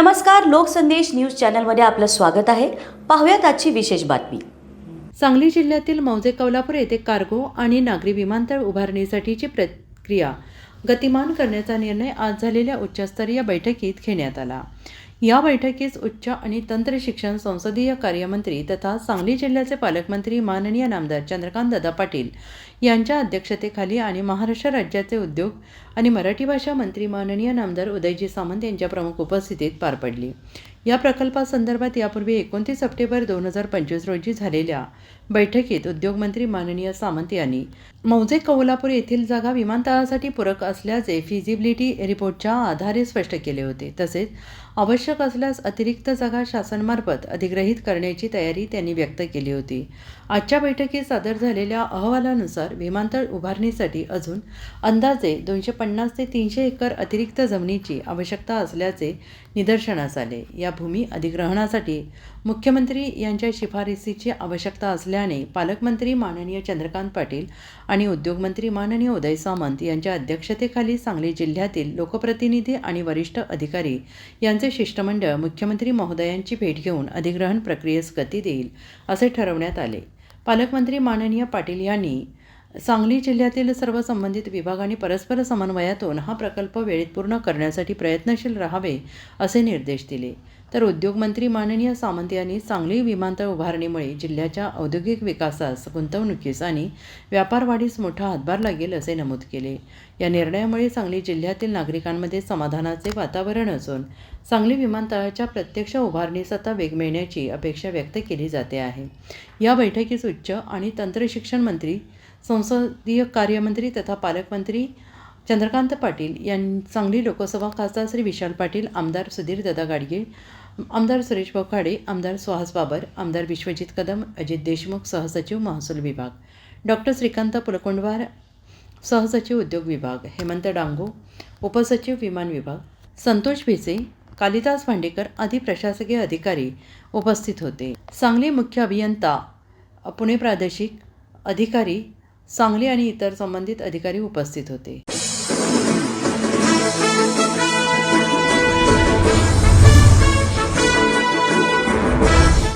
नमस्कार लोकसंदेश न्यूज चॅनलमध्ये आपलं स्वागत आहे. पाहूयात आजची विशेष बातमी. सांगली जिल्ह्यातील मौजे कौलापूर येथे कार्गो आणि नागरी विमानतळ उभारणीसाठीची प्रक्रिया गतिमान करण्याचा निर्णय आज झालेल्या उच्चस्तरीय बैठकीत घेण्यात आला. या बैठकीस उच्च आणि तंत्र शिक्षण संसदीय कार्यमंत्री तथा सांगली जिल्ह्याचे पालकमंत्री माननीय नामदार चंद्रकांत दादा पाटील यांच्या अध्यक्षतेखाली आणि महाराष्ट्र राज्याचे उद्योग आणि मराठी भाषा मंत्री माननीय नामदार उदयजी सामंत यांच्या प्रमुख उपस्थितीत पार पडली. या प्रकल्पासंदर्भात यापूर्वी एकोणतीस सप्टेंबर दोन हजार पंचवीस रोजी झालेल्या बैठकीत उद्योगमंत्री माननीय सामंत यांनी मौजे कौलापूर येथील जागा विमानतळासाठी पूरक असल्याचे फिजिबिलिटी रिपोर्टच्या आधारे स्पष्ट केले होते. तसेच आवश्यक असल्यास अतिरिक्त जागा शासनामार्फत अधिग्रहित करण्याची तयारी त्यांनी व्यक्त केली होती. आजच्या बैठकीत सादर झालेल्या अहवालानुसार विमानतळ उभारणीसाठी अजून अंदाजे दोनशे पन्नास ते तीनशे एकर अतिरिक्त जमिनीची आवश्यकता असल्याचे निदर्शनास आले. या भूमी अधिग्रहणासाठी मुख्यमंत्री यांच्या शिफारसीची आवश्यकता असल्याने पालकमंत्री माननीय चंद्रकांत पाटील आणि उद्योगमंत्री माननीय उदय सामंत यांच्या अध्यक्षतेखाली सांगली जिल्ह्यातील लोकप्रतिनिधी आणि वरिष्ठ अधिकारी यांचे शिष्टमंडळ मुख्यमंत्री महोदयांची भेट घेऊन अधिग्रहण प्रक्रियेस गती देईल असे ठरवण्यात आले. पालकमंत्री माननीय पाटील यांनी सांगली जिल्ह्यातील सर्व संबंधित विभागांनी परस्पर समन्वयातून हा प्रकल्प वेळेत पूर्ण करण्यासाठी प्रयत्नशील राहावे असे निर्देश दिले. तर उद्योगमंत्री माननीय सामंत यांनी सांगली विमानतळ उभारणीमुळे जिल्ह्याच्या औद्योगिक विकासास गुंतवणुकीस आणि व्यापारवाढीस मोठा हातभार लागेल असे नमूद केले. या निर्णयामुळे सांगली जिल्ह्यातील नागरिकांमध्ये समाधानाचे वातावरण असून सांगली विमानतळाच्या प्रत्यक्ष उभारणीस आता वेग मिळण्याची अपेक्षा व्यक्त केली जाते आहे. या बैठकीस उच्च आणि तंत्रशिक्षण मंत्री संसदीय कार्यमंत्री तथा पालकमंत्री चंद्रकांत पाटील यां सांगली लोकसभा खासदार श्री विशाल पाटील आमदार सुधीर दादा गाडगे आमदार सुरेश बोखाडे आमदार सुहास बाबर आमदार विश्वजित कदम अजित देशमुख सहसचिव महसूल विभाग. डॉक्टर श्रीकांत पुलकोंडवार सहसचिव उद्योग विभाग. हेमंत डांगो उपसचिव विमान विभाग. संतोष भिसे कालिदास भांडेकर आदी प्रशासकीय अधिकारी उपस्थित होते. सांगली मुख्य अभियंता पुणे प्रादेशिक अधिकारी सांगली आणि इतर संबंधित अधिकारी उपस्थित होते.